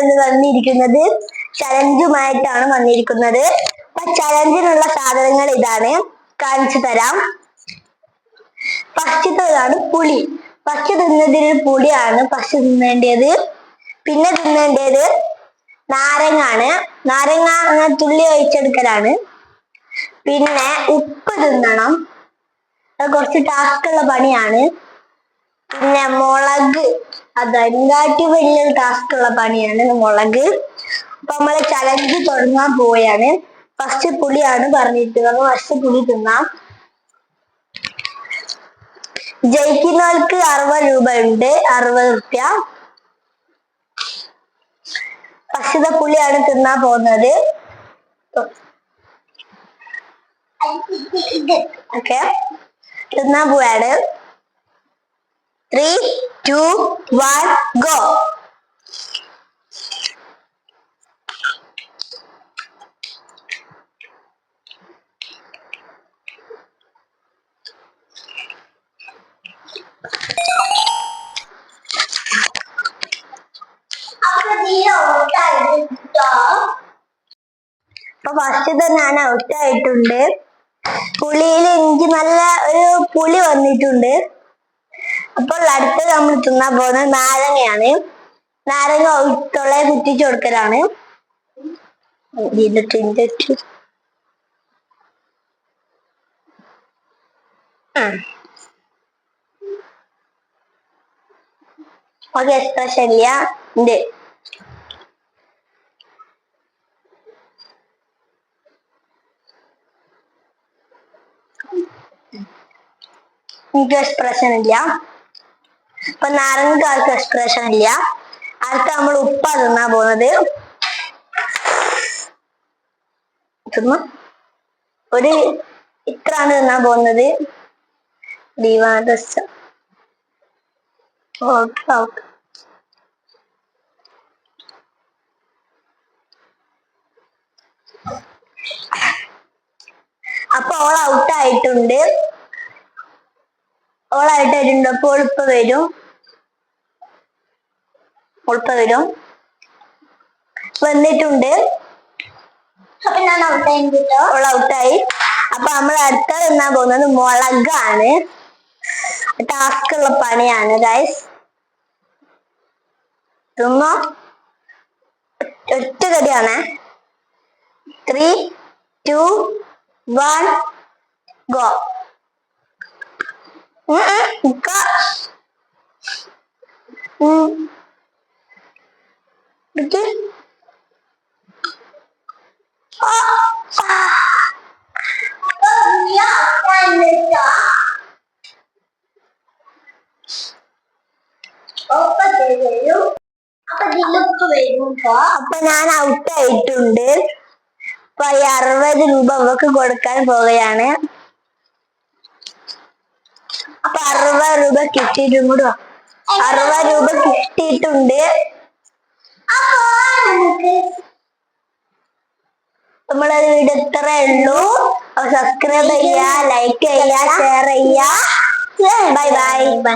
എന്ന് വന്നിരിക്കുന്നത് ചലഞ്ചുമായിട്ടാണ് വന്നിരിക്കുന്നത്. അപ്പൊ ചലഞ്ചിനുള്ള സാധനങ്ങൾ ഇതാണ്. കാണിച്ചു തരാം. ഫസ്റ്റത്തേതാണ് പുളി. ഫസ്റ്റ് തിന്നതിന് പുളിയാണ് ഫസ്റ്റ് തിന്നേണ്ടത്. പിന്നെ തിന്നേണ്ടത് നാരങ്ങാണ്. നാരങ്ങ തുള്ളി ഒഴിച്ചെടുക്കലാണ്. പിന്നെ ഉപ്പ് തിന്നണം. കുറച്ച് ടാസ്ക് ഉള്ള പണിയാണ്. പിന്നെ മുളക് അത് അതിനെക്കാട്ടി വലിയൊരു ടാസ്ക് ഉള്ള പണിയാണ് മുളക്. അപ്പൊ നമ്മൾ ചലഞ്ച് തുടങ്ങാൻ പോവുകയാണ്. ഫസ്റ്റ് പുളിയാണ് പറഞ്ഞിട്ടുള്ളത് ഫസ്റ്റ് പുളി തിന്നാം. ജയിക്കുന്നവർക്ക് അറുപത് രൂപ ഉണ്ട്. അറുപത് റുപ്യ. ഫസ്റ്റത്തെ പുളിയാണ് തിന്നാൻ പോകുന്നത്. ഓക്കെ തിന്നാൻ പോവാണ്. ത്രീ ടു വൺ ഗോ അപ്പൊ ഫസ്റ്റ് തന്നെ ഞാൻ ഔട്ട് ആയിട്ടുണ്ട്. പുളിയിൽ എനിക്ക് നല്ല ഒരു പുളി വന്നിട്ടുണ്ട്. അപ്പോൾ അടുത്തത് നമ്മൾ തിന്നാൻ പോകുന്നത് നാരങ്ങയാണ്. നാരങ്ങ തൊള്ളയെ കുത്തിച്ചു കൊടുക്കലാണ് ഓക്കെ എക്സ്പ്രഷൻ ഇല്ല ഉണ്ട് എനിക്ക് എക്സ്പ്രഷൻ ഇല്ല. ഇപ്പൊ നാരങ്ങക്കാർക്ക് എക്സ്പ്രഷൻ ഇല്ല. അടുത്ത നമ്മൾ ഉപ്പ തിന്നാ പോകുന്നത്. തിന്നു. ഒരു ഇത്രാണ് തിന്നാൻ പോകുന്നത്. ദിവാദസ് ഓക്കെ ഓക്കെ. അപ്പൊ ഓൾ ഔട്ട് വരുന്നുണ്ട് ഓളായിട്ടായിട്ടുണ്ട് അപ്പൊ ഒളിപ്പ വരും. ഒളിപ്പ വരും. വന്നിട്ടുണ്ട്. അപ്പൊ ഞാൻ ഔട്ടായിട്ടോ ഓൾ ഔട്ടായി അപ്പൊ നമ്മൾ അടുത്ത എന്നാ പോകുന്നത് മുളകാണ്. ടാസ്ക് ഉള്ള പണിയാണ് ഗൈസ് തിന്നോ ഒറ്റ കടിയാണ്. ത്രീ ടു വൺ ഗോ അപ്പൊ ഞാൻ ഔട്ടായി കേട്ടോ ഒപ്പ തരൂ അപ്പൊ ഇതിലൊക്കെ വരും കേട്ടോ അപ്പൊ ഞാൻ ഔട്ട് ആയിട്ടുണ്ട്. അപ്പൊ ഈ അറുപത് രൂപ അവക്ക് കൊടുക്കാൻ പോവുകയാണ്. അപ്പൊ അറുപത് രൂപ കിട്ടിയിട്ടും കൂടെ. അറുപത് രൂപ കിട്ടിയിട്ടുണ്ട്. നമുക്ക് നമ്മളെ വീഡിയോ ഇത്രേ ഉള്ളൂ. സബ്സ്ക്രൈബ് ചെയ്യുക ലൈക്ക് ചെയ്യുക ഷെയർ ചെയ്യുക ബൈ ബൈ ബൈ